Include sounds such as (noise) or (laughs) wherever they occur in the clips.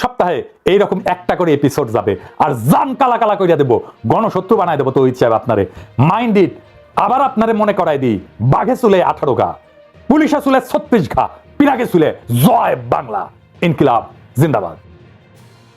সপ্তাহে এইরকম একটা করে এপিসোড যাবে। আর জান কালা কালা কইরা দেবো, গণশত্রু বানাই দেবো তো ইচ্ছা আপনারে। মাইন্ড ইট আবার আপনারে মনে করাই দিই, বাঘে চুলে আঠারো গা, পুলিশে চুলে ছত্রিশ ঘা পিনাকে চুলে জয় বাংলা। ইনকিলাব, জিন্দাবাদ।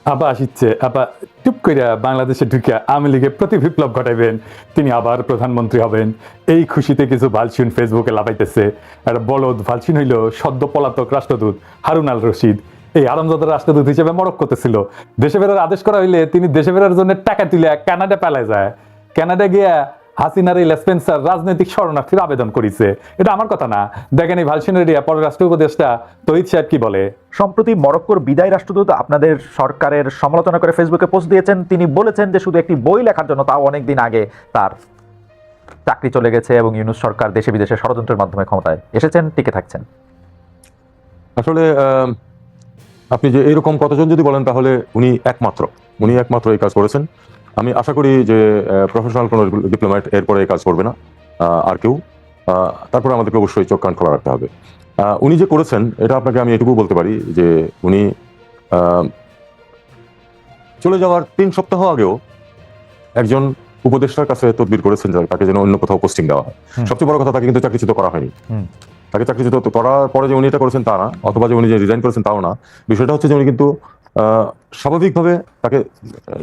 আবার আসিচ্ছে আবার টুপ কইরা বাংলাদেশে ঢুকে আওয়ামী লীগে প্রতি বিপ্লব ঘটাইবেন, তিনি আবার প্রধানমন্ত্রী হবেন। এই খুশিতে কিছু ভালসিন ফেসবুকে লাভাইতেছে আর বলদ ভালসিন হইল সদ্য পলাতক রাষ্ট্রদূত হারুন আল রশিদ। এই আরামজাদার রাষ্ট্রদূত হিসেবে মরক করতেছিল দেশে ফেরার আদেশ করা হইলে তিনি দেশে ফেরার জন্য টাকা তুলে কানাডা পালায় যায়। কানাডা গিয়া হাসিনার এই লেসপেন্সার রাজনৈতিক শরণার্থীর আবেদন করেছে। এটা আমার কথা না। দেখেন এই ভালসিনের এরিয়া পররাষ্ট্র উপদেষ্টা তহিদ সাহেব কি বলে? সম্প্রতি মরক্কোর বিদায় রাষ্ট্রদূত আপনাদের সরকারের সমালোচনা করে ফেসবুকে পোস্ট দিয়েছেন। তিনি বলেছেন যে শুধু একটি বই লেখার জন্য তাও অনেক দিন আগে তার চাকরি চলে গেছে এবং ইউনুস সরকার দেশে বিদেশে ষড়যন্ত্রের মাধ্যমে ক্ষমতায় এসেছেন টিকে থাকছেন। আসলে আহ, আপনি যে এরকম কতজন যদি বলেন তাহলে উনি একমাত্র উনি একমাত্র এই কাজ করেছেন। আমি আশা করি যে প্রফেশনাল কোনো ডিপ্লোম্যাট এরপরে এই কাজ করবে না আর কেউ তারপরে আমাদেরকে অবশ্যই চোখ কান খোলা রাখতে হবে। উনি যে করেছেন এটা আপনাকে আমি এটুকু বলতে পারি যে উনি আহ, চলে যাওয়ার তিন সপ্তাহ আগেও একজন উপদেষ্টার কাছে তদবির করেছেন তাকে যেন অন্য কোথাও পোস্টিং দেওয়া হয়। সবচেয়ে বড় কথা তাকে কিন্তু চাকরিচ্যুত করা হয়নি। তাকে চাকরিচ্যুত তো করার পরে যে উনি এটা করেছেন তা না অথবা যে উনি যে রিজাইন করেছেন তাও না। বিষয়টা হচ্ছে যে উনি কিন্তু স্বাভাবিকভাবে তাকে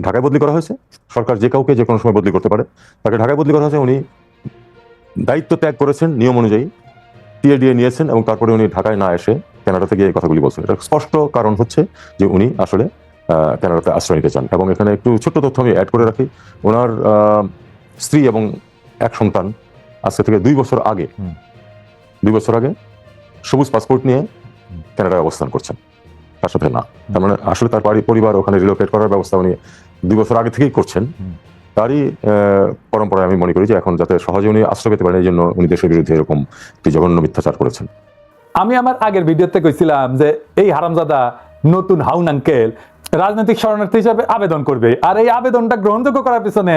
ঢাকায় বদলি করা হয়েছে। সরকার যে কাউকে যে কোনো সময় বদলি করতে পারে। তাকে ঢাকায় বদলি করা হয়েছে উনি দায়িত্ব ত্যাগ করেছেন নিয়ম অনুযায়ী। টিএডিএ নিয়েছেন এবং তারপরে উনি ঢাকায় না এসে কানাডাতে গিয়ে এই কথাগুলি বলছেন। এটা স্পষ্ট কারণ হচ্ছে যে উনি আসলে আহ, কানাডাতে আশ্রয় নিতে চান। এবং এখানে একটু ছোট্ট তথ্য আমি অ্যাড করে রাখি। ওনার স্ত্রী এবং এক সন্তান আজকে থেকে দুই বছর আগে। দুই বছর আগে সবুজ পাসপোর্ট নিয়ে কানাডায় অবস্থান করছেন। তার সাথে না। তার মানে আসলে তার বাড়ি পরিবার ওখানে রিলোকেট করার ব্যবস্থা উনি দুই বছর আগে থেকেই করছেন। তারই পরম্পরায় আমি মনে করি যে এখন যাতে সহজে উনি আশ্রয় পেতে পারেন এই জন্য উনি দেশের বিরুদ্ধে এরকম একটি জঘন্য মিথ্যাচার করেছেন। আমি আমার আগের ভিডিওতে কইছিলাম যে এই হারামজাদা নতুন হাউন আঙ্কেল রাজনৈতিক শরণার্থী হিসাবে আবেদন করবে। আর এই আবেদনটা গ্রহণযোগ্য করার পিছনে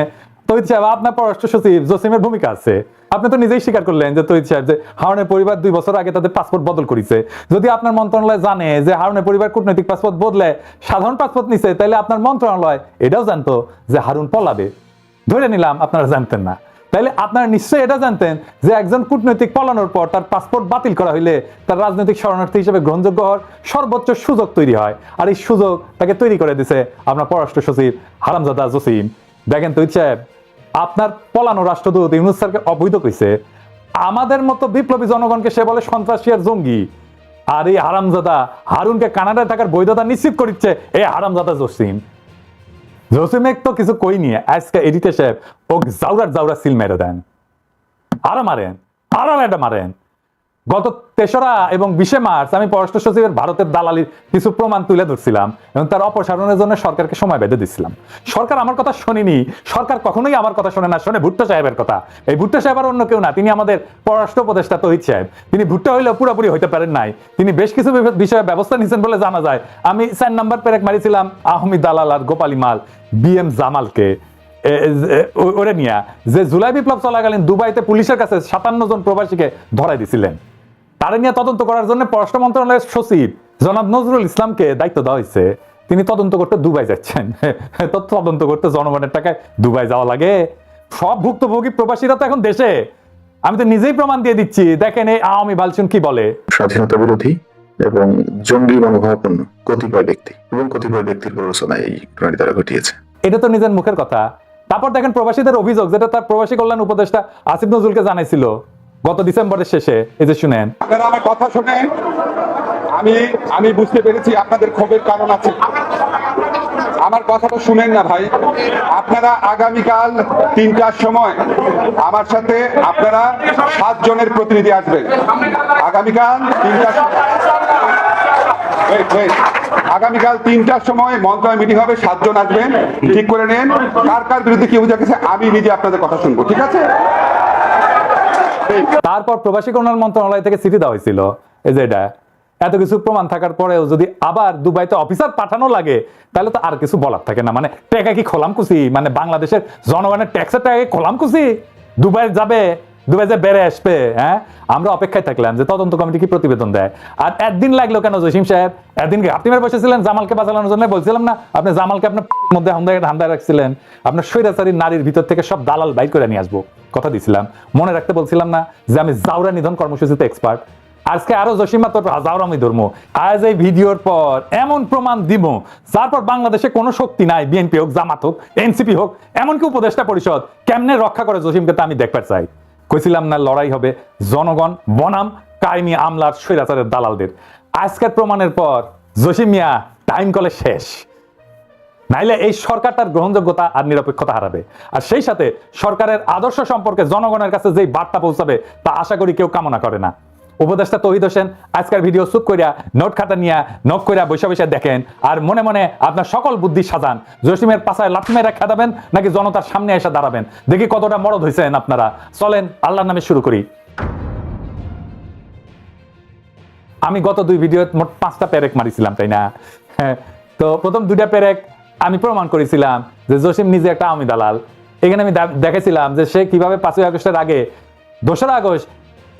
আপনার পররাষ্ট্র সচিব জসিমের ভূমিকা আছে। আপনি তো নিজেই স্বীকার করলেন যে যে হারুনের পরিবার দুই বছর আগে তাদের পাসপোর্ট বদল করেছে। যদি আপনার মন্ত্রণালয় জানে যে হারুনের পরিবার কূটনৈতিক পাসপোর্ট বদলে সাধারণ পাসপোর্ট নিছে তাহলে আপনার মন্ত্রণালয় এটাও জানতো যে হারুন পলাবে। ধরে নিলাম আপনারা জানতেন না। তাইলে আপনারা নিশ্চয়ই এটা জানতেন যে একজন কূটনৈতিক পলানোর পর তার পাসপোর্ট বাতিল করা হইলে তার রাজনৈতিক শরণার্থী হিসেবে গ্রহণযোগ্য হওয়ার সর্বোচ্চ সুযোগ তৈরি হয়। আর এই সুযোগ তাকে তৈরি করে দিছে আপনার পররাষ্ট্র সচিব হারামজাদা জসিম। দেখেন তো সাহেব আপনার পলানো রাষ্ট্রদূত ইউনুস স্যারকে অবৈধ কইছে। আমাদের মতো বিপ্লবী জনগণকে সে বলে সন্ত্রাসী আর জঙ্গি। আর এই হারামজাদা হারুনকে কানাডায় থাকার বৈধতা নিশ্চিত করিচ্ছে এই হারামজাদা জসিম। জসিমেক তো কিছু কই নিয়ে আজকে এডিটে সাহেব ও জাউরার জাউরা সিল মেরে দেন। আরও মারেন, আরও এটা মারেন। গত তেসরা এবং বিশে মার্চ আমি পররাষ্ট্র সচিবের ভারতের দালালির কিছু প্রমাণ তুলে ধরছিলাম এবং তার অপসারণের জন্য সরকারকে সময় বেঁধে দিচ্ছিলাম সরকার আমার কথা শোনেনি, সরকার কখনোই আমার কথা শোনে না, শোনে ভুট্টো সাহেবের কথা। এই ভুট্টো সাহেব আর অন্য কেউ না, তিনি আমাদের পররাষ্ট্র উপদেষ্টা তহিদ সাহেব। তিনি ভুট্টো হইলেও পুরোপুরি হইতে পারেন নাই। তিনি বেশ কিছু বিষয়ে ব্যবস্থা নিয়েছেন বলে জানা যায়। আমি চার নাম্বার পেরেক মারিছিলাম আহমেদ দালাল আর গোপালী মাল বি এম জামালকে ওরে নিয়া, যে জুলাই বিপ্লব চলাকালীন দুবাইতে পুলিশের কাছে সাতান্ন জন প্রবাসীকে ধরাই দিছিলেন। তারে নিয়ে তদন্ত করার জন্য পররাষ্ট্র মন্ত্রণালয়ের সচিব জনাব নজরুল ইসলামকে দায়িত্ব দেওয়া হয়েছে। তিনি তদন্ত করতে দুবাই যাচ্ছেন। (laughs) তো তদন্ত করতে জনগণের টাকায় দুবাই যাওয়া লাগে। সব ভুক্তভোগী প্রবাসীরা তো এখন দেশে। আমি তো নিজেই প্রমাণ দিয়ে দিচ্ছি। দেখেন এই আওয়ামী বালচুন কি বলে? স্বাধীনতা বিরোধী এবং জঙ্গি মনোভাবাপন্ন কতিপয় ব্যক্তি এবং কতিপয় ব্যক্তির প্ররোচনা এই ঘটনাটি তারা ঘটিয়েছে। এটা তো নিজের মুখের কথা। তারপর দেখেন প্রবাসীদের অভিযোগ যেটা তার প্রবাসী কল্যাণ উপদেষ্টা আসিফ নজরুলকে জানাইছিল। গত ডিসেম্বরের শেষে, এই যে শুনেন। আপনারা আমার কথা শুনে আমি আমি বুঝতে পেরেছি আপনাদের ক্ষোভের কারণ আছে। আমার কথাটা শুনেন না ভাই। আপনারা আগামীকাল তিনটার সময় আমার সাথে আপনারা সাত জনের প্রতিনিধি আসবেন। আগামীকাল তিনটার. আগামীকাল তিনটার সময় মন্ত্রণালয় মিটিং হবে, সাতজন আসবেন। ঠিক করে নেন। কার কার বিরুদ্ধে কি অভিযোগ আছে, আমি নিজে আপনাদের কথা শুনব, ঠিক আছে? তারপর প্রবাসী কল্যাণ মন্ত্রণালয় থেকে চিঠি দেওয়া হয়েছিল। এই যে এটা, এত কিছু প্রমাণ থাকার পরেও যদি আবার দুবাইতে অফিসার পাঠানো লাগে, তাহলে তো আর কিছু বলার থাকে না। মানে ট্যাকা কি খোলাম কুসি মানে বাংলাদেশের জনগণের ট্যাক্সের টাকা খোলাম কুসি দুবাই যাবে দুবাই যে বেড়ে আসবে হ্যাঁ? আমরা অপেক্ষায় থাকলাম যে তদন্ত কমিটি কি প্রতিবেদন দেয়। আর একদিন লাগল কেন জসিম সাহেব? একদিন কি? আপনি মেরে বসেছিলেন জামালকে বাঁচানোর জন্য? বলছিলাম না, আপনি জামালকে আপনার মধ্যে হামদায় হামদায় রাখছিলেন। আপনার স্বৈরাচারী নারীর ভিতর থেকে সব দালাল বাইর করে নিয়ে আসব, কথা দিছিলাম। মনে রাখতে বলছিলাম না যে আমি জাউরা নিধন কর্মসূচিতে এক্সপার্ট আজকে আরও জসিমা তোর হাজারামি ধর্ম। আজ এই ভিডিওর পর এমন প্রমাণ দিব তারপর বাংলাদেশে কোনো শক্তি নাই, বিএনপি হোক, জামাত হোক, এনসিপি হোক, এমনকি উপদেষ্টা পরিষদ। কেমনে রক্ষা করে জসিমকে তা আমি দেখবার চাই। কইছিলাম না, লড়াই হবে। জনগণ, বনাম কাহিনী আমলার স্বৈরাচারের দালালদের। আজকের প্রমাণের পর জসিম মিয়া টাইম কলে শেষ। নাইলে এই সরকারটার গ্রহণযোগ্যতা আর নিরপেক্ষতা হারাবে। আর সেই সাথে সরকারের আদর্শ সম্পর্কে জনগণের কাছে যেই বার্তা পৌঁছাবে তা আশা করি কেউ কামনা করে না। উপদেষ্টা তহিদ হোসেন আজকের ভিডিও চুপ করিয়া নোট খাতা নিয়া নখ করিয়া বসে বসে দেখেন। আর মনে মনে আপনার সকল বুদ্ধি সাজান। জসিমের পাশায় লাথি মেরে খেদাবেন নাকি জনতার সামনে এসে দাঁড়াবেন? দেখি কতটা মরদ হয়েছেন আপনারা। চলেন আল্লাহর নামে শুরু করি। আমি গত দুই ভিডিও মোট পাঁচটা প্যারেক মারিছিলাম তাই না? হ্যাঁ, তো প্রথম দুইটা প্যারেক আমি প্রমাণ করেছিলাম যে জসিম নিজে একটা আওয়ামী দালাল। এখানে আমি দেখেছিলাম যে সে কীভাবে পাঁচই আগস্টের আগে দোসরা আগস্ট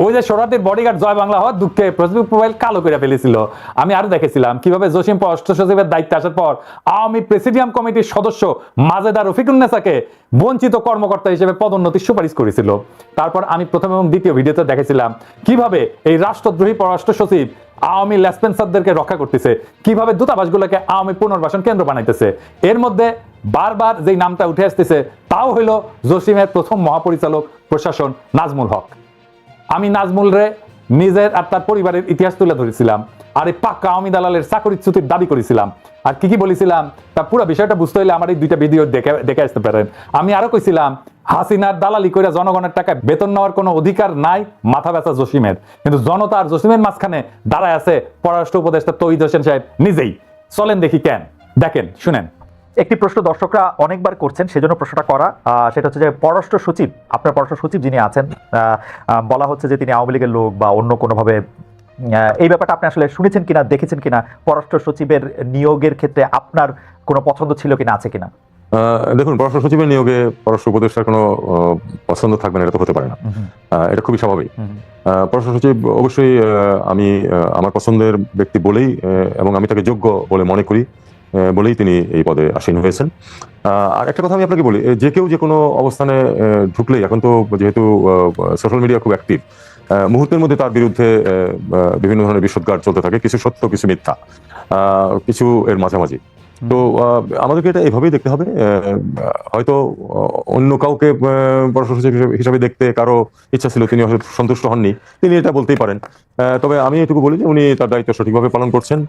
ওই যে সরাতির বডিগার্ড জয় বাংলা হওয়ার দুঃখে ফেসবুক প্রোফাইল কালো করে ফেলেছিল। আমি আরও দেখেছিলাম কীভাবে জসিম পররাষ্ট্র সচিবের দায়িত্বে আসার পর আওয়ামী প্রেসিডিয়াম কমিটির সদস্য মাজেদা রফিকুন্নেসাকে বঞ্চিত কর্মকর্তা হিসেবে পদোন্নতির সুপারিশ করেছিল। তারপর আমি প্রথম এবং দ্বিতীয় ভিডিওতে দেখেছিলাম কীভাবে এই রাষ্ট্রদ্রোহী পররাষ্ট্র সচিব আওয়ামী লেসপেন্সারদেরকে রক্ষা করতেছে, কীভাবে দূতাবাসগুলোকে আওয়ামী পুনর্বাসন কেন্দ্র বানাইতেছে। এর মধ্যে বারবার যেই নামটা উঠে আসতেছে, তাও হইল জসিমের প্রথম মহাপরিচালক প্রশাসন নাজমুল হক। আমি রে নিজের আর তার পরিবারের ইতিহাস তুলে ধরেছিলাম। আর এই পাক্কা আওয়ামী দালালের চাকরিচ্যুতির দাবি করেছিলাম। আর কি কি বলেছিলাম, তা পুরো বিষয়টা বুঝতে হলে আমার এই দুইটা ভিডিও দেখে দেখে আসতে পারেন। আমি আরও কইছিলাম, হাসিনার দালালি করে জনগণের টাকায় বেতন নেওয়ার কোনো অধিকার নাই মাথা ব্যথা জসিমের। কিন্তু জনতা আর জসিমের মাঝখানে দাঁড়ায় আছে পররাষ্ট্র উপদেষ্টা তৈদ হোসেন সাহেব নিজেই। চলেন দেখি কেন। দেখেন, শুনেন। একটি প্রশ্ন দর্শকরা অনেকবার করছেন সেজন্য প্রশ্নটা করা। সেটা হচ্ছে যে পররাষ্ট্র সচিব আপনার পররাষ্ট্র সচিব যিনি আছেন বলা হচ্ছে যে তিনি আওয়ামী লীগের লোক বা অন্য কোনোভাবে এই ব্যাপারটা আপনি আসলে শুনেছেন কিনা দেখেছেন কিনা পররাষ্ট্র সচিবের নিয়োগের ক্ষেত্রে আপনার কোনো পছন্দ ছিল কিনা আছে কিনা? দেখুন পররাষ্ট্র সচিবের নিয়োগে পররাষ্ট্র উপদেষ্টার কোনো পছন্দ থাকবে না এটা তো হতে পারে না। এটা খুবই স্বাভাবিক। পররাষ্ট্র সচিব অবশ্যই আমি আমার পছন্দের ব্যক্তি বলেই এবং আমি তাকে যোগ্য বলে মনে করি। বলেই তিনি এই পদে আসীন হয়েছেন। আর একটা কথা আমি আপনাকে বলি যে কেউ যে কোনো অবস্থানে ঢুকলেই, এখন তো যেহেতু সোশ্যাল মিডিয়া খুব অ্যাক্টিভ মুহূর্তের মধ্যে তার বিরুদ্ধে বিভিন্ন ধরনের বিষোদ্গার চলতে থাকে, কিছু সত্য, কিছু মিথ্যা কিছু এর মাঝামাঝি। তো আমাদেরকে এটা এভাবেই দেখতে হবে হয়তো অন্য কাউকে পররাষ্ট্র সচিব হিসাবে দেখতে কারও ইচ্ছা ছিল, তিনি সন্তুষ্ট হননি, তিনি এটা বলতেই পারেন। তবে আমি এটুকু বলি যে উনি তার দায়িত্ব সঠিকভাবে পালন করছেন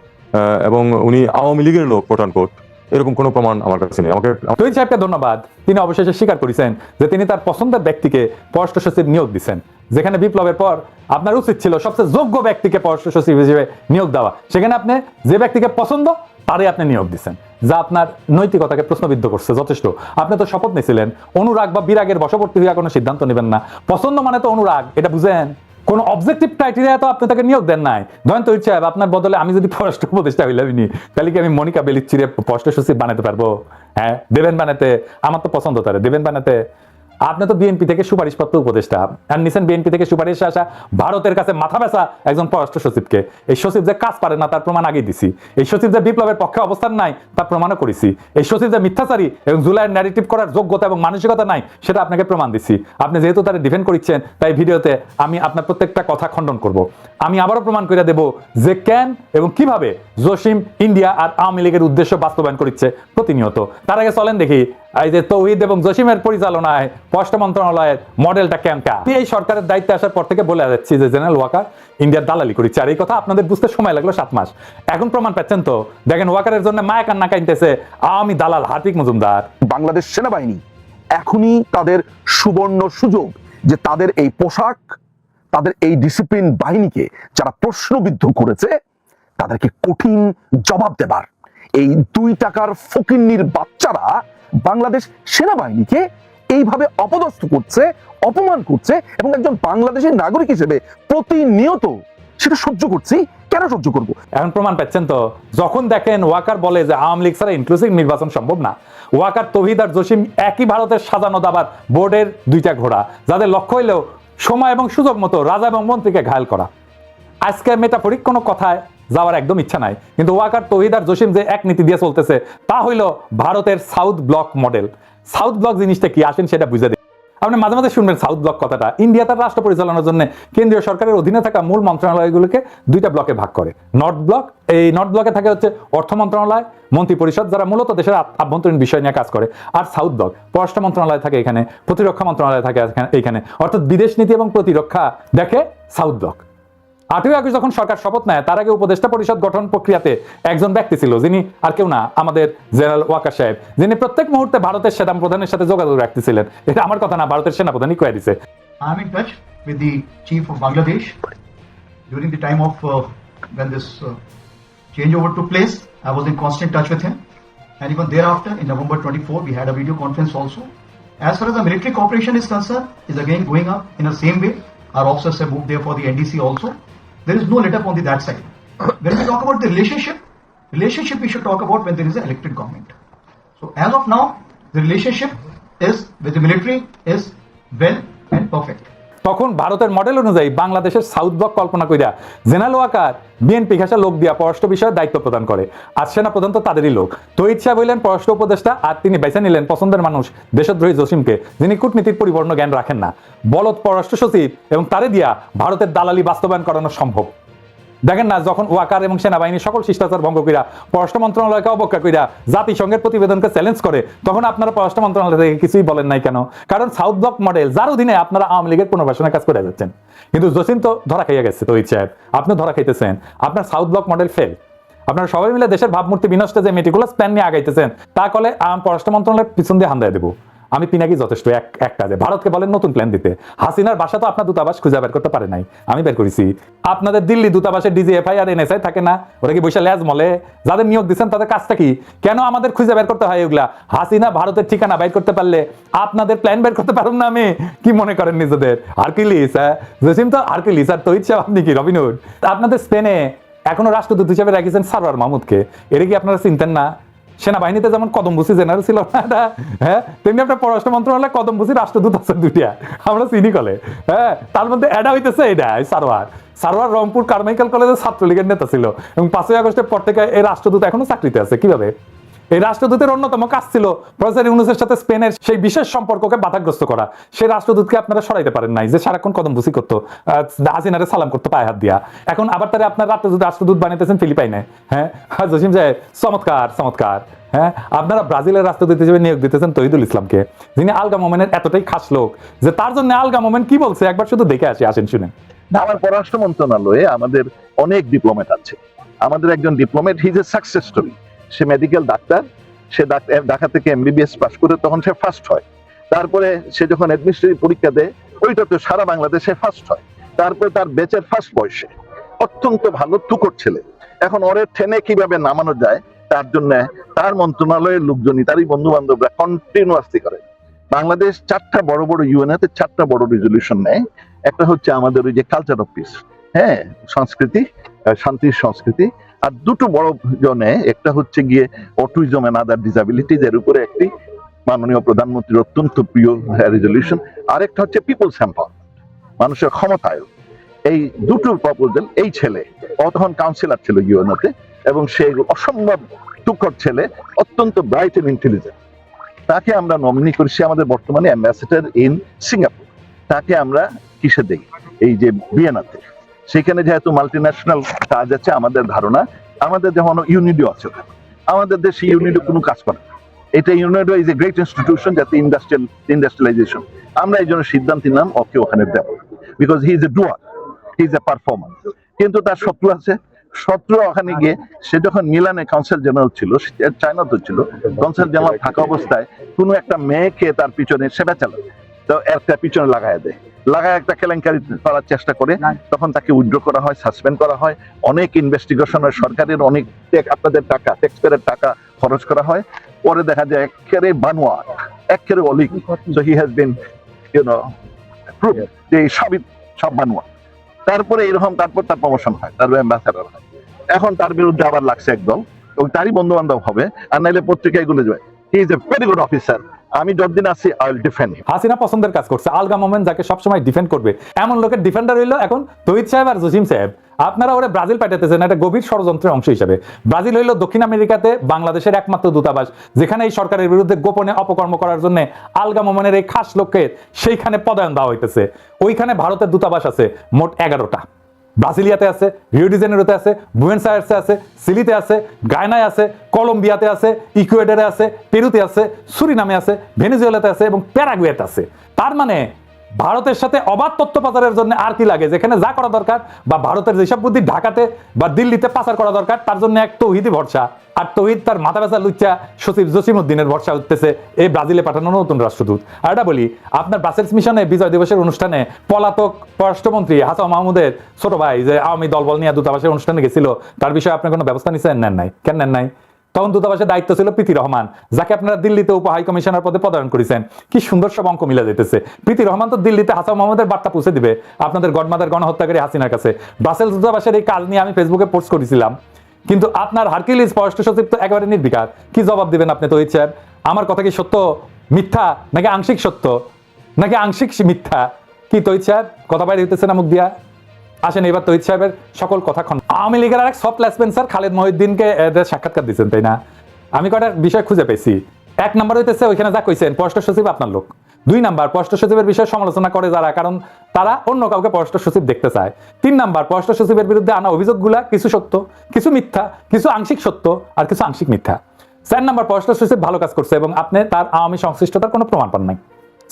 এবং উনি আওয়ামী লীগের লোক কোট কোট এরকম কোনো প্রমাণ আমার কাছে নেই। আমাকে তৈরি সাহেবকে ধন্যবাদ। তিনি অবশেষে স্বীকার করেছেন যে তিনি তার পছন্দের ব্যক্তিকে পররাষ্ট্র সচিব নিয়োগ দিচ্ছেন যেখানে বিপ্লবের পর আপনার উচিত ছিল সবচেয়ে যোগ্য ব্যক্তিকে পররাষ্ট্র সচিব হিসেবে নিয়োগ দেওয়া। সেখানে আপনি যে ব্যক্তিকে পছন্দ তারই আপনি নিয়োগ দিচ্ছেন, যা আপনার নৈতিকতাকে প্রশ্নবিদ্ধ করছে, যথেষ্ট। আপনি তো শপথ নিয়েছিলেন, অনুরাগ বা বিরাগের বশবর্তী হইয়া কোনো সিদ্ধান্ত নেবেন না। পছন্দ মানে তো অনুরাগ, এটা বুঝেন। কোন অবজেক্টিভ ক্রাইটেরিয়া তো আপনি তাকে নিয়োগ দেন নাই। ধরেন তো ইচ্ছা, আপনার বদলে আমি যদি পররাষ্ট্র উপদেষ্টা হইলাম নি তাহলে কি আমি মনিকা বেলিচ্ছিরে পররাষ্ট্র সচিব বানাতে পারব? হ্যাঁ দেবেন বানাতে, আমার তো পছন্দ তারে, দেবেন বানাতে। আপনি তো বিএনপি থেকে সুপারিশপত্র উপদেষ্টা। আর নিছেন বিএনপি থেকে সুপারিশ আসা ভারতের কাছে মাথা ব্যথা একজন পররাষ্ট্র সচিবকে। এই সচিব যে কাজ পারে না, তার প্রমাণ আগেই দিছি। এই সচিব যে বিপ্লবের পক্ষে অবস্থান নাই, তার প্রমাণও করেছি। এই সচিব যে মিথ্যাচারী এবং জুলাইয়ের ন্যারেটিভ করার যোগ্যতা এবং মানসিকতা নাই, সেটা আপনাকে প্রমাণ দিচ্ছি আপনি যেহেতু তারা ডিফেন্ড করছেন তাই ভিডিওতে আমি আপনার প্রত্যেকটা কথা খণ্ডন করব। আমি আবারও প্রমাণ করে দেব যে কেন এবং কীভাবে জসিম ইন্ডিয়া আর আওয়ামী লীগের উদ্দেশ্য বাস্তবায়ন করছে প্রতিনিয়ত। তার আগে চলেন দেখি এই যে তৌহিদ এবং জসিমের পরিচালনায় পররাষ্ট্র মন্ত্রণালয়ের মডেলটা কেমকা আমি এই সরকারের দায়িত্বে আসার পর থেকে বলে যাচ্ছি যে, জেনারেল ওয়াকার, ইন্ডিয়ার দালালি করেছে। আর এই কথা আপনাদের বুঝতে সময় লাগল সাত মাস। এখন প্রমাণ পাচ্ছেন তো? দেখেন, ওয়াকারের জন্য মায়া কান্না কাইনতেছে আওয়ামী দালাল হার্দিক মজুমদার। বাংলাদেশ সেনাবাহিনী এখনই তাদের সুবর্ণ সুযোগ যে তাদের এই পোশাক, তাদের এই ডিসিপ্লিন বাহিনীকে যারা প্রশ্নবিদ্ধ করেছে, তাদেরকে কঠিন জবাব দেবার। এই দুই টাকার ফকিন্নির বাচ্চারা বাংলাদেশ সেনাবাহিনীকে এইভাবে অপদস্থ করছে, অপমান করছে এবং একজন বাংলাদেশের নাগরিক হিসেবে প্রতিনিয়ত সেটা সহ্য করছি, কেন সহ্য করব? এখন প্রমাণ পাচ্ছেন তো, যখন দেখেন ওয়াকার বলে যে আওয়ামী লীগ ছাড়া ইনক্লুসিভ নির্বাচন সম্ভব না, ওয়াকার তহিদ আর জসিম একই ভারতের সাজানো দাবার বোর্ডের দুইটা ঘোড়া, যাদের লক্ষ্য হইলেও সময় এবং সুযোগ মতো রাজা এবং মন্ত্রীকে ঘায়াল করা। আজকে মেটাফরিক কোনো কথায় যাওয়ার একদম ইচ্ছা নাই। কিন্তু ওয়াকার তহিদ আর জসিম যে এক নীতি দিয়ে চলতেছে, তা হইল ভারতের South Block model. South Block জিনিসটা কি আসেন সেটা বুঝে দিই আপনি মাঝে মাঝে শুনবেন সাউথ ব্লক কথাটা। ইন্ডিয়া তার রাষ্ট্র পরিচালনার জন্য কেন্দ্রীয় সরকারের অধীনে থাকা মূল মন্ত্রণালয়গুলোকে দুইটা ব্লকে ভাগ করে। নর্থ ব্লক, এই নর্থ ব্লকে থাকে হচ্ছে অর্থ মন্ত্রণালয় মন্ত্রী পরিষদ যারা মূলত দেশের আভ্যন্তরীণ বিষয় নিয়ে কাজ করে। আর সাউথ ব্লক, পররাষ্ট্র মন্ত্রণালয় থাকে এখানে, প্রতিরক্ষা মন্ত্রণালয় থাকে এখানে- অর্থাৎ বিদেশ নীতি এবং প্রতিরক্ষা দেখে সাউথ ব্লক। আটই আগস্ট যখন সরকার শপথ নেয় তার আগে উপদেষ্টা পরিষদ গঠন প্রক্রিয়াতে একজন ব্যক্তি ছিল যিনি আর কেউ না আমাদের জেনারেল ওয়াকার সাহেব যিনি প্রত্যেক মুহূর্তে ভারতের সেনা প্রধানের সাথে যোগাযোগ রাখতেছিলেন এটা আমার কথা না ভারতের সেনা প্রধানই কয়ে দিছে I'm in touch with the chief of Bangladesh during the time uh, when this uh, changeover took place. I was in constant touch with him, and even thereafter, in November 24, we had a video conference also. As far as the military cooperation is concerned, is again going up in the same way. Our officers have moved there for the NDC also. There is no let up on the that side. When we talk about the relationship, relationship we should talk about when there is an elected government. So as of now, the relationship is with the military is well and perfect. তখন ভারতের model অনুযায়ী বাংলাদেশের south block কল্পনা কইরা জেনাল Waker BNP ঘাসা লোক দিয়া পররাষ্ট্র বিষয়ে দায়িত্ব প্রদান করে। আর সেনা প্রধান তো তাদেরই লোক। তো ইচ্ছা হইলেন পররাষ্ট্র উপদেষ্টা আর তিনি বেছে নিলেন পছন্দের মানুষ দেশদ্রোহী জসিমকে, যিনি কূটনীতির পরিবর্ণ জ্ঞান রাখেন না। বলত পররাষ্ট্র সচিব এবং তারে দিয়া ভারতের দালালি বাস্তবায়ন করানো সম্ভব। দেখেন না, যখন ওয়াকার এবং সেনাবাহিনী সকল শিষ্টাচার ভঙ্গ কইরা পররাষ্ট্র মন্ত্রণালয়কে অবজ্ঞা কইরা জাতিসংঘের প্রতিবেদনকে চ্যালেঞ্জ করে, তখন আপনারা পররাষ্ট্র মন্ত্রণালয় থেকে কিছুই বলেন নাই কেন? কারণ সাউথ ব্লক মডেল যার অধীনে আপনারা আওয়ামী লীগের পুনর্বাসনের কাজ করে যাচ্ছেন। কিন্তু জসিম তো ধরা খাইয়া গেছে, তহিদ সাহেব। আপনি ধরা খাইতেছেন। আপনার সাউথ ব্লক মডেল ফেল আপনারা সবাই মিলে দেশের ভাবমূর্তি বিনষ্ট যে মেটিকুলাস প্ল্যান নিয়ে আগাইতেছেন, তা কলে পররাষ্ট্র মন্ত্রণালয়ের পিছন দিয়ে হান্দায় দেবো। আমি পিনাকি যথেষ্ট এক এক কাজে ভারতকে বলেন নতুন প্ল্যান দিতে। হাসিনার বাসা তো আপনার দূতাবাস খুঁজে বের করতে পারে নাই। আমি বের করেছি। আপনাদের দিল্লি দূতাবাসের ডিজিএফআই আর এনএসআই থাকে না? ওরা কি বসে ল্যাজ মলে? যাদের নিয়োগ দিচ্ছেন তাদের কাজটা কি? কেন আমাদের খুঁজে বের করতে হয় এগুলা? হাসিনা ভারতের ঠিকানা বের করতে পারলে আপনাদের প্ল্যান বের করতে পারুন না আমি? কি মনে করেন নিজেদের? আর্কিলিস হ্যাঁ? জসিম তো আর্কিলিস আর তৈরি আপনি কি রবিনুড আপনাদের স্পেনে এখনও রাষ্ট্রদূত হিসেবে রেখেছেন সারওয়ার মাহমুদকে। এটা কি আপনারা চিনতেন না? সেনাবাহিনীতে যেমন কদমবুসি জেনারেল ছিল না হ্যাঁ তেমনি আপনার পররাষ্ট্র মন্ত্রণালয়ে কদমবুসি রাষ্ট্রদূত আছে দুইটা, আমরা চিনি কলে হ্যাঁ তার মধ্যে অ্যাডা হইতেছে এটা সারোয়ার সারোয়ার রংপুর কারমাইকেল কলেজের ছাত্রলীগের নেতা ছিল এবং পাঁচই আগস্টের পর থেকে এই রাষ্ট্রদূত এখনও চাকরিতে আছে, কীভাবে? এই রাষ্ট্রদূতের অন্যতম কাজ ছিল প্রফেসর ইউনুসের সাথে স্পেনের সেই বিশেষ সম্পর্ককে বাধাগ্রস্ত করা। সেই রাষ্ট্রদূতকে আপনারা সরাইতে পারেন নাই যে সারাক্ষণ কদম বুসি করতো হাসিনারে সালাম করতো পায়ে হাত দিয়া। এখন আবার তারা আপনার রাষ্ট্রদূত রাষ্ট্রদূত বানাইতেছেন ফিলিপাইনে হ্যাঁ? জসিম সাহেব চমৎকার চমৎকার হ্যাঁ? আপনারা ব্রাজিলের রাষ্ট্রদূত হিসেবে নিয়োগ দিতেছেন তহিদুল ইসলামকে যিনি আলগা মোমেনের এতটাই খাস লোক যে তার জন্য আলগা মোমেন কি বলছে? একবার শুধু দেখে আসি আসেন শুনেন। না, আমার পররাষ্ট্র মন্ত্রণালয়ে আমাদের অনেক ডিপ্লোমেট আছে। আমাদের একজন diplomat his a success story say medical ডাক্তার, সে ঢাকা থেকে এমবিবিএস পাস করে তখন সে ফার্স্ট হয়। তারপরে সে যখন অ্যাডমিনিস্ট্রেটিভ পরীক্ষা দেয়, ওইটা তো সারা বাংলাদেশে ফার্স্ট হয়। তারপরে তার বেচের ফার্স্ট বয়সে। অত্যন্ত ভালো তুকর ছেলে। এখন ওরে ঠেনে কীভাবে নামানো যায়, তার জন্য তার মন্ত্রণালয়ের লোকজনই, তারই বন্ধু বান্ধবরা কন্টিনিউয়াসলি করে। বাংলাদেশ চারটা বড় বড় ইউএনএতে চারটা বড় রেজলিউশন নেয়। একটা হচ্ছে আমাদের ওই যে কালচার অফ পিস হ্যাঁ সংস্কৃতি শান্তির সংস্কৃতি। আর দুটো বড় জনে, একটা হচ্ছে গিয়ে অটিজম এন্ড আদার ডিসাবিলিটিজ এর উপরে একটি মাননীয় প্রধানমন্ত্রীর অত্যন্ত প্রিয় রেজলিউশন আরেকটা হচ্ছে পিপলস এম্পাওয়ার মানুষের ক্ষমতায়ন। এই দুটো প্রপোজাল এই ছেলে তখন কাউন্সিলর ছিল ইউএনওতে এবং সে অসম্ভব তুকর ছেলে, অত্যন্ত ব্রাইট এন্ড ইন্টেলিজেন্ট তাকে আমরা নমিনি করেছি আমাদের বর্তমানে অ্যাম্বাসেডার ইন সিঙ্গাপুর তাকে আমরা কিসে দেই? এই যে বিয়েনাতে। সেখানে যেহেতু মাল্টি ন্যাশনাল কাজ আছে, আমাদের ধারণা, আমাদের যেমন ইউনিডিও আছে। আমাদের দেশে ইউনিডিও কোনো কাজ করে। এটা UNIDO is a great institution যাতে ইন্ডাস্ট্রিয়াল ইন্ডাস্ট্রিয়ালাইজেশন আমরা এই জন্য সিদ্ধান্ত নিলাম ওকে ওখানে দেব। Because he is a doer he is a performer কিন্তু তার শত্রু আছে। শত্রু ওখানে গিয়ে, সে যখন মিলানে কাউন্সিল জেনারেল ছিল চায়না তো ছিল কাউন্সিল জেনারেল থাকা অবস্থায় কোনো একটা মেয়েকে তার পিছনে সেটা চালায়। তো একটা পিছনে লাগায় দেয়। লাগায় একটা কেলেঙ্কারি করার চেষ্টা করে তখন তাকে উইথড্র করা হয় সাসপেন্ড করা হয়। অনেক ইনভেস্টিগেশন হয় সরকারের অনেক আপনাদের টাকা ট্যাক্সপেয়ারের টাকা খরচ করা হয়। পরে দেখা যায় একেবারে বানোয়া একেবারে অলিক। So he has been you know prove যে সবই সব বানোয়া। তারপরে এরকম তারপর তার প্রমোশন হয় তার অ্যাম্বাসাডার হয়। এখন তার বিরুদ্ধে আবার লাগছে একদল এবং তারই বন্ধু বান্ধব হবে আর নাইলে পত্রিকায়গুলো যাবে। He is a very good officer আমি যতদিন আছি আই উইল ডিফেন্ড হাসিনা পছন্দের কাজ করছে। আলগা মোমেন্ট যাকে সবসময় ডিফেন্ড করবে। এমন লোকের ডিফেন্ডার হইল এখন তহিদ সাহেব আর জসিম সাহেব। আপনারা ওরা ব্রাজিল পাঠাতেছেন একটা গভীর ষড়যন্ত্রের অংশ হিসেবে। ব্রাজিল হইল দক্ষিণ আমেরিকাতে বাংলাদেশের একমাত্র দূতাবাস, যেখানে এই সরকারের বিরুদ্ধে গোপনে অপকর্ম করার জন্য আলগা মোমেনের এই খাস লোককে সেইখানে পদায়ন দেওয়া হইতেছে। ওইখানে ভারতের দূতাবাস আছে, মোট এগারোটা। ব্রাজিলিয়াতে আছে রিও ডিজেনেরোতে আছে বুয়েন্স আয়ার্সে আছে সিলিতে আছে গায়নায় আছে কলম্বিয়াতে আছে ইকুয়েডারে আছে পেরুতে আছে সুরিনামে আছে ভেনেজুয়েলাতে আছে এবং প্যারাগুয়েতে আছে। তার মানে ভারতের সাথে অবাধ তথ্য পাচারের জন্য আর কি লাগে? যেখানে যা করা দরকার বা ভারতের যেসব বুদ্ধি ঢাকাতে বা দিল্লিতে পাচার করা দরকার, তার জন্য এক তৌহিদি ভরসা। আর তৌহিদ তার মাথা ব্যথা লুচ্চা সচিব জসিম উদ্দিনের ভরসা উঠতেছে এই ব্রাজিলে পাঠানো নতুন রাষ্ট্রদূত। আর এটা বলি, আপনার ব্রাসেলস মিশনে বিজয় দিবসের অনুষ্ঠানে পলাতক পররাষ্ট্রমন্ত্রী হাসান মাহমুদের ছোট ভাই যে আওয়ামী দলবল নিয়ে দূতাবাসের অনুষ্ঠানে গেছিল, তার বিষয়ে আপনি কোনো ব্যবস্থা নিচ্ছেন নেন নাই। কেন নেন নাই? তখন দূতাবাসের দায়িত্ব ছিল প্রীতি রহমান, যাকে আপনারা দিল্লিতে উপ হাই কমিশনার পদে পদায়ন করেছেন। কি সুন্দর সব অঙ্ক মিলে যেতেছে। প্রীতি রহমান তো দিল্লিতে হাসান মোহাম্মদের বার্তা পৌঁছে দিবে, আপনাদের গডমাদার গণহত্যাকারী হাসিনার কাছে। ব্রাসেল দূতাবাসের এই কাজ নিয়ে আমি ফেসবুকে পোস্ট করেছিলাম। কিন্তু আপনার হারকিলিস পররাষ্ট্র সচিব তো একেবারে নির্বিকার। কি জবাব দিবেন আপনি তো ইচ্ছেন আমার কথা কি সত্য মিথ্যা, নাকি আংশিক সত্য? নাকি আংশিক মিথ্যা? কি তো ইচ্ছা কথা বাইরে হইতেছে না মুখ দিয়া। আসেন, এবার তহিদ সাহেবের সকল কথা খন আওয়ামী লীগের আরেক সফট লেসপেন্সার খালেদ মহিউদ্দিনকে সাক্ষাৎকার দিচ্ছেন তাই না? আমি কয়টা বিষয় খুঁজে পেয়েছি। এক নাম্বার হইতেছে, ওইখানে যা কইছেন, পররাষ্ট্র সচিব আপনার লোক। দুই নাম্বার, পররাষ্ট্র সচিবের বিষয়ে সমালোচনা করে যারা, কারণ তারা অন্য কাউকে পররাষ্ট্র সচিব দেখতে চায়। তিন নাম্বার, পররাষ্ট্র সচিবের বিরুদ্ধে আনা অভিযোগগুলা কিছু সত্য, কিছু মিথ্যা, কিছু আংশিক সত্য আর কিছু আংশিক মিথ্যা। চার নাম্বার, পররাষ্ট্র সচিব ভালো কাজ করছে এবং আপনি তার আওয়ামী সংশ্লিষ্টতার কোনো প্রমাণ পান নাই।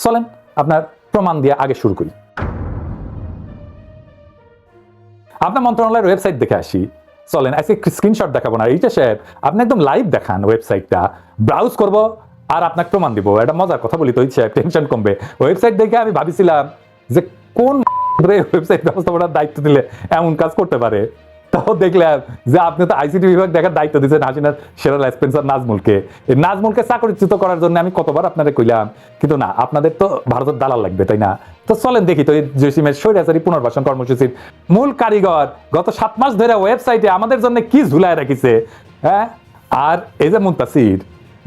চলেন, আপনার প্রমাণ দিয়ে আগে শুরু করি। আপনার মন্ত্রণালয়ের ওয়েবসাইট দেখে আসি। চলেন, আজকে স্ক্রিনশট দেখাবো না। এইটা সাহেব আপনি একদম লাইভ দেখান ওয়েবসাইটটা ব্রাউজ করব আর আপনাকে প্রমাণ দিব। এটা মজার কথা বলি তো ইচ্ছে টেনশন কমবে। ওয়েবসাইট দেখে আমি ভাবিছিলাম যে কোন (laughs) ওয়েবসাইট ব্যবস্থাপনার দায়িত্ব দিলে এমন কাজ করতে পারে? তাও দেখলাম যে আপনি তো আইসিটি বিভাগ দেখার দায়িত্ব দিচ্ছেন হাসিনার সেরা স্পেন্সার নাজমুলকে। এই নাজমুলকে চাকরিচ্যুত করার জন্য আমি কতবার আপনাদের কইলাম, কিন্তু না, আপনাদের তো ভারতের দালাল লাগবে, তাই না? তো চলেন দেখি, তো এই জসিমের স্বৈরাচারী পুনর্বাসন কর্মসূচির মূল কারিগর গত সাত মাস ধরে ওয়েবসাইটে আমাদের জন্য কি ঝুলায় রাখিছে হ্যাঁ? আর এই যে মুন্তাসির,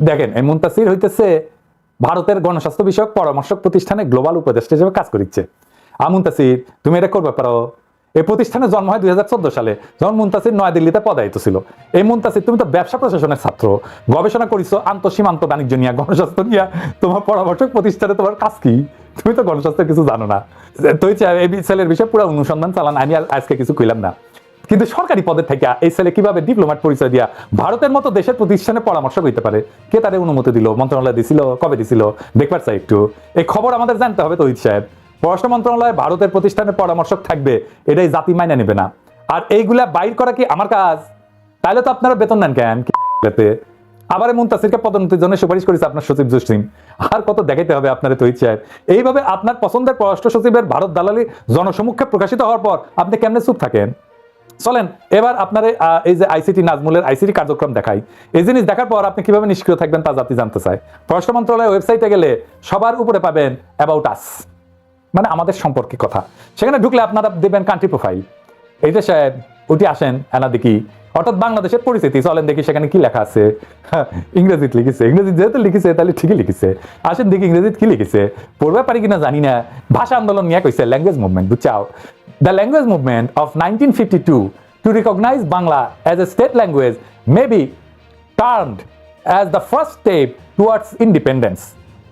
দেখেন, এই মুন্তাসির হইতেছে ভারতের গণস্বাস্থ্য বিষয়ক পরামর্শক প্রতিষ্ঠানে গ্লোবাল উপদেষ্টা হিসেবে কাজ করিচ্ছে। আমুন্তাসির তুমি এটা করবে পারো এই প্রতিষ্ঠানের জন্ম হয় দুই হাজার চোদ্দ সালে। যখন মুন্তাসির নয়াদিল্লিতে পদায়িত ছিল। এই মুন্তাসির, তুমি তো ব্যবসা প্রশাসনের ছাত্র। গবেষণা করিছো, আন্তঃসীমান্ত বাণিজ্য নিয়ে, গণস্বাস্থ্য নিয়ে। তোমার পরামর্শক প্রতিষ্ঠানে তোমার কাজ কি? তুমি তো গণস্বাস্থ্যের কিছু জানো না। চাই, এই ছেলের বিষয়ে পুরো অনুসন্ধান চালান, আমি আজকে কিছু কইলাম না। কিন্তু সরকারি পদে থেকে এই ছেলে কীভাবে ডিপ্লোমাট পরিচয় দিয়া ভারতের মতো দেশের প্রতিষ্ঠানে পরামর্শ হইতে পারে? কে তাদের অনুমতি দিল? মন্ত্রণালয় দিছিল? কবে দিছিল? দেখবার চাই একটু। এই খবর আমাদের জানতে হবে তো সাহেব। পররাষ্ট্র মন্ত্রণালয়ে ভারতের প্রতিষ্ঠানের পরামর্শক থাকবে। এটাই জাতি মাইনে নেবে না। আর এইগুলা বাইর করা কি আমার কাজ? তাহলে তো আপনারা বেতন নেন কেন? আবার মুন্তাসিরকে পদোন্নতির জন্য সুপারিশ করেছে আপনার সচিব জসিম। আর কত দেখাইতে হবে আপনার তহিদ সাহেব এইভাবে আপনার পছন্দের পররাষ্ট্র সচিবের ভারত দালালি জনসমক্ষে প্রকাশিত হওয়ার পর আপনি কেমনে চুপ থাকেন? চলেন, এবার আপনার এই যে আইসিটি নাজমুলের আইসিটি কার্যক্রম দেখাই। এই জিনিস দেখার পর আপনি কীভাবে নিষ্ক্রিয় থাকবেন তা জাতি জানতে চায়। পররাষ্ট্র মন্ত্রণালয়ের ওয়েবসাইটে গেলে সবার উপরে পাবেন অ্যাবাউট আস মানে আমাদের সম্পর্কে কথা। সেখানে ঢুকলে আপনারা দেবেন কান্ট্রি প্রোফাইল এইটা সাহেব ওটি আসেন এনা দেখি অর্থাৎ বাংলাদেশের পরিস্থিতি, চলেন দেখি সেখানে কি লেখা আছে। (laughs) ইংরেজিতে লিখেছে ইংরেজি যেহেতু লিখেছে, তাহলে ঠিকই লিখেছে। আসেন দেখি ইংরেজিতে কি লিখেছে। পড়বে পারি কিনা জানি না। ভাষা আন্দোলন নিয়ে কইছে language movement বুঝছাও? The language movement of nineteen fifty two to recognize Bangla as a state language maybe termed as the first step towards independence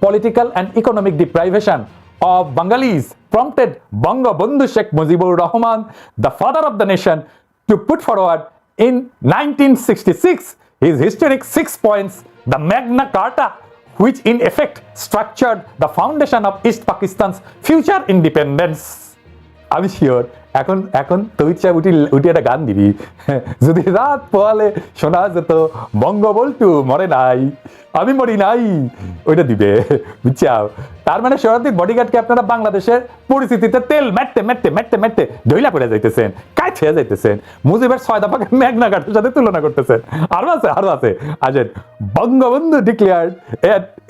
political and economic deprivation of Bengalis prompted Bangabandhu Sheikh Mujibur Rahman, the father of the nation, to put forward in 1966 his historic six points, the Magna Carta, which in effect structured the foundation of East Pakistan's future independence. আমি sure এখন এখন তহিদ সাহেব উঠি উঠি একটা গান দিবি। যদি রাত পোয়ালে শোনা যেত বঙ্গবল্টু মরে নাই, আমি মরি নাই, ওইটা দিবে, বুঝছাও? তার মানে শহরাধিক বডিগার্ডকে আপনারা বাংলাদেশের পরিস্থিতিতে তেল মেটতে মেটতে মেটতে মেটতে ডইলা করে যাইতেছেন কাজ হয়ে যাইতেছেন। মুজিবের ছয় দফাকে মেঘনা ঘাটের সাথে তুলনা করতেছেন। আরও আছে আরও আছে। আজেন Bangabandhu declared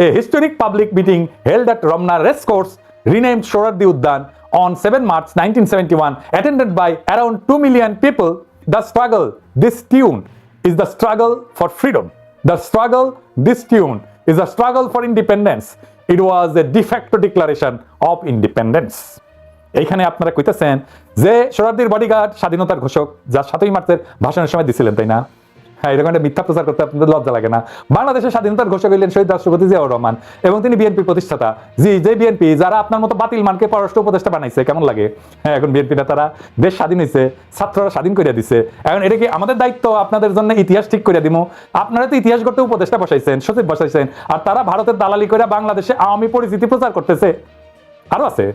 a historic public meeting held at Ramna race course renamed Shoraddi Uddan on 7 March 1971, attended by around 2 million people. The struggle, this tune, is the struggle for freedom. The struggle, this tune, is a struggle for independence. It was a de facto declaration of independence এইখানে আপনারা কইতেছেন যে সোহরাদ্দির bodyguard স্বাধীনতার ঘোষক যা সাতই মার্চের ভাষণের সময় দিছিলেন তাই না হ্যাঁ এরকম একটা মিথ্যা প্রচার করতে আপনাদের লজ্জা লাগে না। বাংলাদেশের স্বাধীনতার ঘোষক হইলেন শহীদ রাষ্ট্রপতি জিয়াউর রহমান এবং তিনি বিএনপির প্রতিষ্ঠাতা। জি, যে বিএনপি, যারা আপনার মতো বাতিল মানকে পররাষ্ট্র উপদেষ্টা বানাইছে, কেমন লাগে? হ্যাঁ এখন বিএনপি নেতারা দেশ স্বাধীন হয়েছে ছাত্ররা স্বাধীন দিছে। এখন এটা কি আমাদের দায়িত্ব? আপনাদের জন্য ইতিহাস ঠিক করে দিব আপনারা তো ইতিহাস করতে উপদেষ্টা বসাইছেন, সচিব বসাইছেন, আর তারা ভারতের দালালি করে বাংলাদেশে আওয়ামী পরিস্থিতি প্রচার করতেছে। আরও আছে।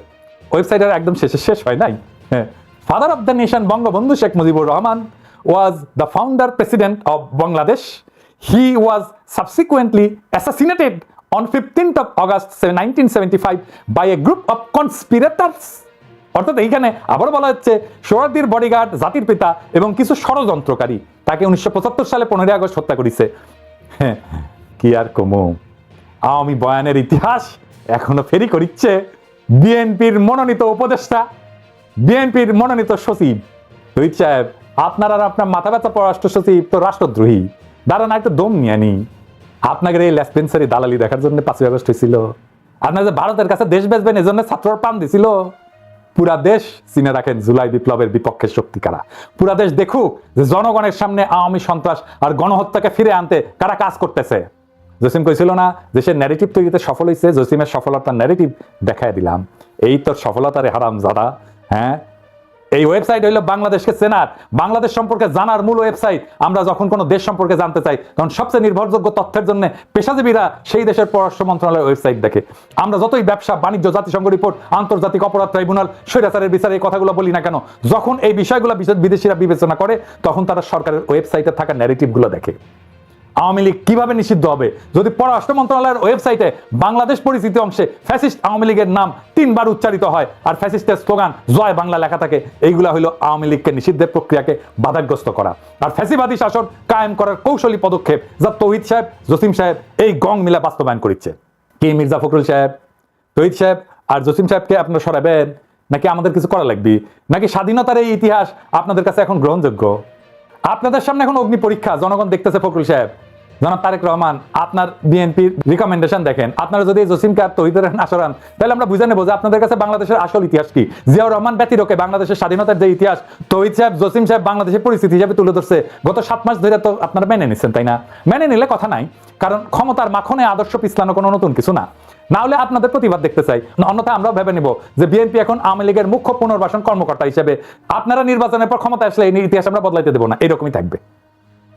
ওয়েবসাইটের একদম শেষে শেষ হয় নাই। হ্যাঁ father of the nation Bangabandhu Sheikh Mujibur Rahman. Was the founder president of Bangladesh. He was subsequently assassinated on 15th of August 1975 by a group of conspirators. অর্থাৎ এইখানে আবারও বলা হচ্ছে সোহরাদ্দির বডিগার্ড জাতির পিতা এবং কিছু ষড়যন্ত্রকারী। তাকে উনিশশো পঁচাত্তর সালে পনেরোই আগস্ট হত্যা করেছে। হ্যাঁ, কি আর কমু? আওয়ামী বয়ানের ইতিহাস এখনও ফেরি করিচ্ছে। বিএনপির মনোনীত উপদেষ্টা বিএনপির মনোনীত সচিব রোহিত সাহেব। আপনার আর আপনার মাথা ব্যথা পররাষ্ট্র সচিব তো রাষ্ট্রদ্রোহী। দাঁড়ান একটা দম নিয়ে নি আপনাকে এই লেসপেন্সারি দালালি দেখার জন্য পাঁচই আগস্ট হয়েছিল আপনার যে ভারতের কাছে দেশ বেচবেন, এজন্য ছাত্রর প্রাণ দিছিল। পুরা দেশ চিনে রাখেন জুলাই বিপ্লবের বিপক্ষে শক্তি কারা। পুরা দেশ দেখুক যে জনগণের সামনে আওয়ামী সন্ত্রাস আর গণহত্যাকে ফিরে আনতে কারা কাজ করতেছে। জসিম কইছিল না যে সে ন্যারেটিভ তৈরিতে সফল হয়েছে জসিমের সফলতার ন্যারেটিভ দেখায় দিলাম। এই তোর সফলতারে হারাম যারা হ্যাঁ? এই ওয়েবসাইট হইল বাংলাদেশকে চেনার, বাংলাদেশ সম্পর্কে জানার মূল ওয়েবসাইট আমরা যখন কোনো দেশ সম্পর্কে জানতে চাই, তখন সবচেয়ে নির্ভরযোগ্য তথ্যের জন্য পেশাজীবীরা সেই দেশের পররাষ্ট্র মন্ত্রণালয়ের ওয়েবসাইট দেখে। আমরা যতই ব্যবসা, বাণিজ্য, জাতিসংঘ রিপোর্ট আন্তর্জাতিক অপরাধ ট্রাইব্যুনাল স্বৈরাচারের বিচারে এই কথাগুলো বলি না কেন, যখন এই বিষয়গুলো বিদেশিরা বিবেচনা করে, তখন তারা সরকারের ওয়েবসাইটে থাকা ন্যারেটিভগুলো দেখে। আওয়ামী লীগ কীভাবে নিষিদ্ধ হবে? যদি পররাষ্ট্র মন্ত্রণালয়ের ওয়েবসাইটে বাংলাদেশ পরিচিতি অংশে ফ্যাসিস্ট আওয়ামী লীগের নাম তিনবার উচ্চারিত হয় আর ফ্যাসিস্টের স্লোগান, জয় বাংলা লেখা থাকে, এইগুলা হলো আওয়ামী লীগকে নিষিদ্ধের প্রক্রিয়াকে বাধাগ্রস্ত করা। আর ফ্যাসিবাদী শাসন কায়েম করার কৌশলী পদক্ষেপ যা তৌহিদ সাহেব, জসিম সাহেব এই গং মিলা বাস্তবায়ন করছে কে মির্জা ফখরুল সাহেব? তহিদ সাহেব, আর জসিম সাহেবকে আপনারা সরাবেন? নাকি আমাদের কিছু করা লাগবে? নাকি স্বাধীনতার এই ইতিহাস আপনাদের কাছে এখন গ্রহণযোগ্য? আপনাদের সামনে এখন অগ্নি পরীক্ষা, জনগণ দেখতেছে ফখরুল সাহেব। জনাব তারেক রহমান, আপনার বিএনপির রিকমেন্ডেশন দেখেন। আপনারা যদি এই জসিমকে আর তহিদের না সরান, তাহলে আমরা বুঝে নেব যে আপনাদের কাছে বাংলাদেশের আসল ইতিহাস কি। জিয়াউর রহমান ব্যতিরকে বাংলাদেশের স্বাধীনতার যে ইতিহাস, তহিদ সাহেব, জসিম সাহেব বাংলাদেশের পরিস্থিতি হিসাবে তুলে ধরছে। গত সাত মাস ধরে তো আপনারা মেনে নিচ্ছেন, তাই না? মেনে নিলে কথা নাই, কারণ ক্ষমতার মাখনে আদর্শ পিছলানো কোনো নতুন কিছু না। না হলে আপনাদের প্রতিবাদ দেখতে চাই। অন্যথা আমরাও ভেবে নিব যে বিএনপি এখন আওয়ামী লীগের মুখ্য পুনর্বাসন কর্মকর্তা হিসেবে। আপনারা নির্বাচনের পর ক্ষমতা আসলে এই ইতিহাস আমরা বদলাইতে দেবো না, এরকমই থাকবে।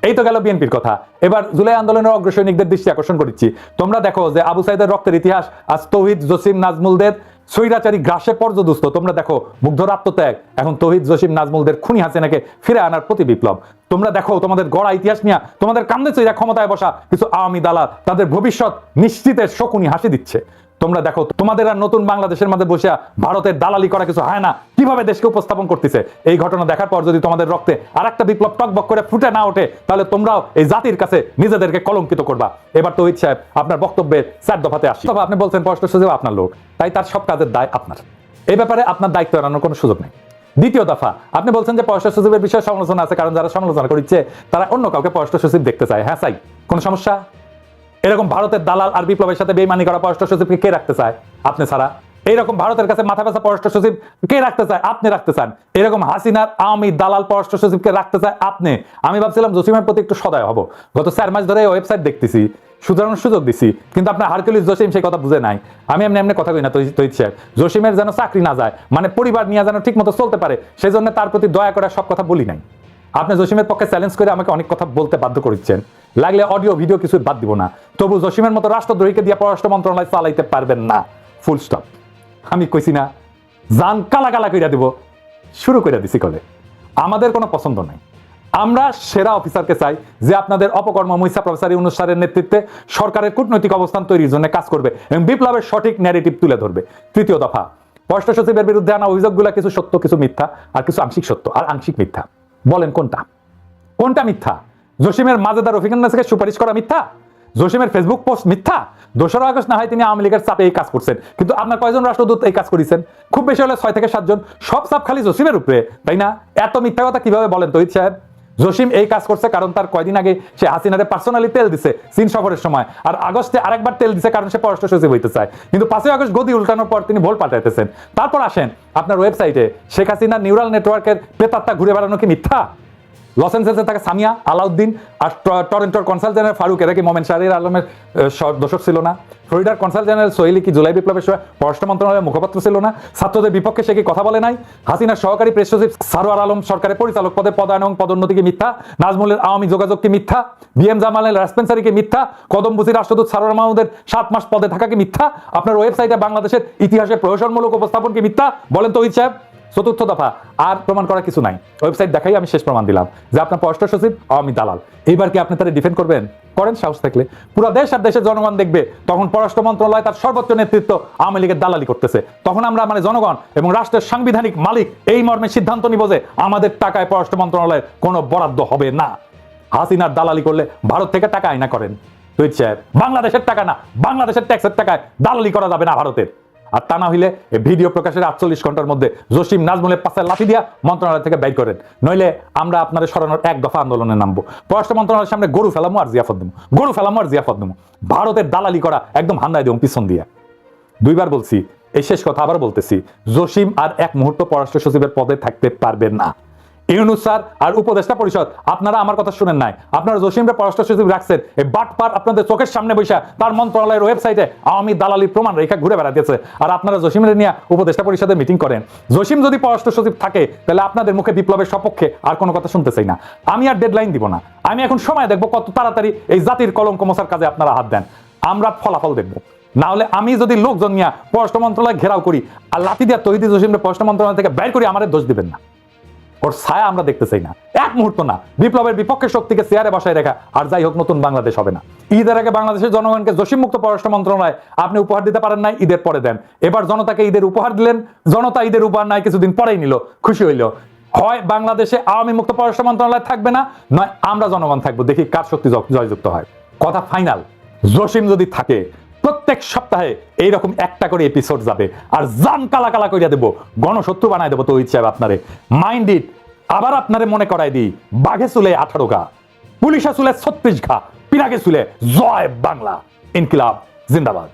এই তো গেল বিএনপির কথা। এবার জুলাই আন্দোলনের অগ্রসৈনিকদের দৃষ্টি আকর্ষণ করছি তোমরা দেখো যে আবু সাইদের রক্তের ইতিহাস, আজ তৌহিদ, জসিম, নাজমুলদের স্বৈরাচারী গ্রাসে পর্যদুস্ত। তোমরা দেখো মুগ্ধর আত্মত্যাগ এখন তৌহিদ, জসিম, নাজমুলদের খুনি হাসিনাকে ফিরে আনার প্রতি বিপ্লব। তোমরা দেখো, তোমাদের গড়া ইতিহাস নিয়ে, তোমাদের কান্দে চৈরা ক্ষমতায় বসা কিছু আওয়ামী দালাল, তাদের ভবিষ্যৎ নিশ্চিতের শকুনি হাসি দিচ্ছে। তোমরা দেখো, তোমাদের আর নতুন বাংলাদেশের মধ্যে বসে ভারতের দালালি করা কিছু হয় না। কীভাবে দেশকে উপস্থাপন করতেছে? এই ঘটনা দেখার পর যদি তোমাদের রক্তে আর একটা বিপ্লব টকবক করে ফুটে না ওঠে, তাহলে তোমরাও এই জাতির কাছে নিজেদেরকে কলঙ্কিত করবা। এবার তহিদ সাহেব আপনার বক্তব্যের চার দফাতে আসি। তবে আপনি বলছেন পররাষ্ট্র সচিব আপনার লোক, তাই তার সব কাজের দায় আপনার। এই ব্যাপারে আপনার দায়িত্ব এড়ানোর কোনো সুযোগ নেই। দ্বিতীয় দফা, আপনি বলছেন যে পররাষ্ট্র সচিবের বিষয়ে সমালোচনা আছে, কারণ যারা সমালোচনা করছে তারা অন্য কাউকে পররাষ্ট্র সচিব দেখতে চায়। হ্যাঁ চাই কোনো সমস্যা? এরকম ভারতের দালাল আর বিপ্লবের সাথে বেইমানি করা পররাষ্ট্র সচিবকে কে রাখতে চায়? আপনি ছাড়া। এইরকম ভারতের কাছে মাথা ব্যথা পররাষ্ট্র সচিব কে রাখতে চায়? আপনি রাখতে চান। এরকম হাসিনার আওয়ামী দালাল পররাষ্ট্র সচিবকে রাখতে চায়? আপনি। আমি ভাবছিলাম জসিমের প্রতি একটু সদয় হব। গত চার মাস ধরে ওয়েবসাইট দেখতেছি সুতরাং সুযোগ দিছি, কিন্তু আপনার হারকুলিস জসিম সেই কথা বুঝে নাই। আমি এমনি এমনি কথা কই না তৈরি সাহেব। জসিমের যেন চাকরি না যায় মানে পরিবার নিয়ে যেন ঠিক মতো চলতে পারে সেই জন্য তার প্রতি দয়া করে সব কথা বলি নাই। আপনি জসিমের পক্ষে চ্যালেঞ্জ করে আমাকে অনেক কথা বলতে বাধ্য করছেন। লাগলে অডিও ভিডিও কিছু বাদ দিব না। তবু জসিমের মতো রাষ্ট্রদ্রোহীকে দিয়ে পররাষ্ট্র মন্ত্রণালয় চালাইতে পারবেন না। ফুল স্টপ আমি কইছি না, জান কালা কালা কইরা দিব। শুরু করে দিছি কলে। আমাদের কোনো পছন্দ নাই। আমরা সেরা অফিসারকে চাই যে আপনাদের অপকর্ম মহিষা প্রফেসর ইউনুস স্যারের নেতৃত্বে সরকারের কূটনৈতিক অবস্থান তৈরির জন্য কাজ করবে এবং বিপ্লবের সঠিক ন্যারেটিভ তুলে ধরবে। তৃতীয় দফা, পররাষ্ট্র সচিবের বিরুদ্ধে আনা অভিযোগগুলো কিছু সত্য, কিছু মিথ্যা, আর কিছু আংশিক সত্য, আর আংশিক মিথ্যা। বলেন কোনটা? কোনটা মিথ্যা? জসিমের মাজেদার রফিকান সুপারিশ করা মিথ্যা? জসিমের ফেসবুক পোস্ট মিথ্যা? দোসরা আগস্ট না হয় তিনি আওয়ামী লীগের চাপে এই কাজ করছেন। কিন্তু আপনার কয়জন রাষ্ট্রদূত এই কাজ করেছেন? খুব বেশি হলে ছয় থেকে সাতজন। সব চাপ খালি জসিমের উপরে, তাই না? এত মিথ্যা কথা কীভাবে বলেন তহিদ সাহেব? জসিম এই কাজ করছে কারণ তার কয়দিন আগে সে হাসিনাদের পার্সোনালি তেল দিছে চীন সফরের সময়। আর আগস্টে আরেকবার তেল দিছে কারণ সে পররাষ্ট্র সচিব হইতে চায়। কিন্তু পাঁচই আগস্ট গদি উল্টানোর পর তিনি ভোল পাঠাইতেছেন তারপর আসেন আপনার ওয়েবসাইটে শেখ হাসিনার নিউরাল নেটওয়ার্কের প্রেতাত্মা ঘুরে বেড়ানো কি মিথ্যা? লস এঞ্জেলসে থাকে সামিয়া, আলাউদ্দিন আর টরন্টোর কনসাল জেনারেল ফারুক, এরা কি মোমেন শাহরির আলমের দোষক ছিল না? ফ্লোরিডার কনসাল জেনারেল সোহেলি কি জুলাই বিপ্লবের সময় পররাষ্ট্র মন্ত্রণালয়ের মুখপাত্র ছিল না? ছাত্রদের বিপক্ষে সে কি কথা বলে নাই? হাসিনার সহকারী প্রেস সচিব সারোয়ার আলম সরকারের পরিচালক পদে পদায়ন এবং পদোন্নতি কি মিথ্যা? নাজমুলের আওয়ামী যোগাযোগ কি মিথ্যা? বিএম জামালের রেসপেন্সারি কি মিথ্যা? কদমবুজি রাষ্ট্রদূত সারোয়ার মাহমুদের সাত মাস পদে থাকা কি মিথ্যা? আপনার ওয়েবসাইটে বাংলাদেশের ইতিহাসের প্রহসনমূলক উপস্থাপন কি মিথ্যা? বলেন তো সাহেব। চতুর্থ দফা, আর প্রমাণ করার কিছু নাই। ওয়েবসাইট দেখাই আমি শেষ প্রমাণ দিলাম, যে আপনার পররাষ্ট্র সচিব আওয়ামী দালাল। এইবার কি আপনি তারা ডিফেন্ড করবেন? করেন সাহস থাকলে। পুরো দেশ আর দেশের জনগণ দেখবে, তখন পররাষ্ট্র মন্ত্রণালয় তার সর্বোচ্চ নেতৃত্ব আওয়ামী লীগের দালালি করতেছে। তখন আমরা মানে জনগণ এবং রাষ্ট্রের সাংবিধানিক মালিক এই মর্মে সিদ্ধান্ত নিব যে আমাদের টাকায় পররাষ্ট্র মন্ত্রণালয়ের কোনো বরাদ্দ হবে না। হাসিনার দালালি করলে ভারত থেকে টাকা আয়না করেন। তুই সাহেব, বাংলাদেশের টাকা না, বাংলাদেশের ট্যাক্সের টাকায় দালালি করা যাবে না ভারতের। আর তা না হইলে ভিডিও প্রকাশের আটচল্লিশ ঘণ্টার মধ্যে জসিম নাজমুলের পাশে লাঠি দিয়া মন্ত্রণালয় থেকে ব্যয় করেন। নইলে আমরা আপনাদের সরানোর এক দফা আন্দোলনে নামবো। পররাষ্ট্র মন্ত্রণালয়ের সামনে গরু ফেলামো আর জিয়াফত দেবো গরু ফেলামো আর জিয়াফত দেবো ভারতের দালালি করা একদম হান্দায় দেবো পিছন দিয়া। দুইবার বলছি, এই শেষ কথা আবার বলতেছি, জসিম আর এক মুহূর্ত পররাষ্ট্র সচিবের পদে থাকতে পারবে না। ইউনুস স্যার আর উপদেষ্টা পরিষদ, আপনারা আমার কথা শুনেন নাই। আপনারা জসিমরে পররাষ্ট্র সচিব রাখছেন। এই বাটপার আপনাদের চোখের সামনে বৈশা তার মন্ত্রণালয়ের ওয়েবসাইটে আওয়ামী দালালির প্রমাণ রেখা ঘুরে বেড়াতেছে আর আপনারা জসিমের নিয়ে উপদেষ্টা পরিষদে মিটিং করেন। জসিম যদি পররাষ্ট্র সচিব থাকে, তাহলে আপনাদের মুখে বিপ্লবের সপক্ষে আর কোনো কথা শুনতে চাই না। আমি আর ডেডলাইন দিব না। আমি এখন সময় দেখব কত তাড়াতাড়ি এই জাতির কলঙ্ক মশার কাজে আপনারা হাত দেন। আমরা ফলাফল দেখব। না হলে আমি যদি লোকজন নিয়ে পররাষ্ট্র মন্ত্রণালয় ঘেরাও করি আর লাতি দিয়া তৈরি জসিমরে পররাষ্ট্র মন্ত্রণালয় থেকে বের করি আমাদের দোষ দিবেন না। ওর ছায়া আমরা দেখতে চাই না। এক মুহূর্ত না। বিপ্লবের বিপক্ষে শক্তিকে চেয়ারে বসায় রেখা। আর যাই হোক, নতুন বাংলাদেশ হবে না। ঈদের আগে বাংলাদেশের জনগণকে জসিমমুক্ত পররাষ্ট্র মন্ত্রণালয় আপনি উপহার দিতে পারেন নাই, ঈদের পরে দেন। এবার জনতাকে ঈদের উপহার দিলেন। জনতা ঈদের উপহার নাই, কিছুদিন পরেই নিল। খুশি হইল। হয় বাংলাদেশে আওয়ামী মুক্ত পররাষ্ট্র মন্ত্রণালয় থাকবে না, নয় আমরা জনগণ থাকব। দেখি কার শক্তি জয়যুক্ত হয়। কথা ফাইনাল। জসিম যদি থাকে প্রত্যেক সপ্তাহে এইরকম একটা করে এপিসোড যাবে। আর জান কালা কালা করিয়া দেবো। গণশত্রু বানাই দেবো তো ইচ্ছা আপনারে। মাইন্ড ইট আবার আপনারে মনে করাই দিই, বাঘে চুলে আঠারো ঘা, পুলিশে চুলে ছত্রিশ ঘা পিরাগে চুলে জয় বাংলা। ইনকিলাব, জিন্দাবাদ।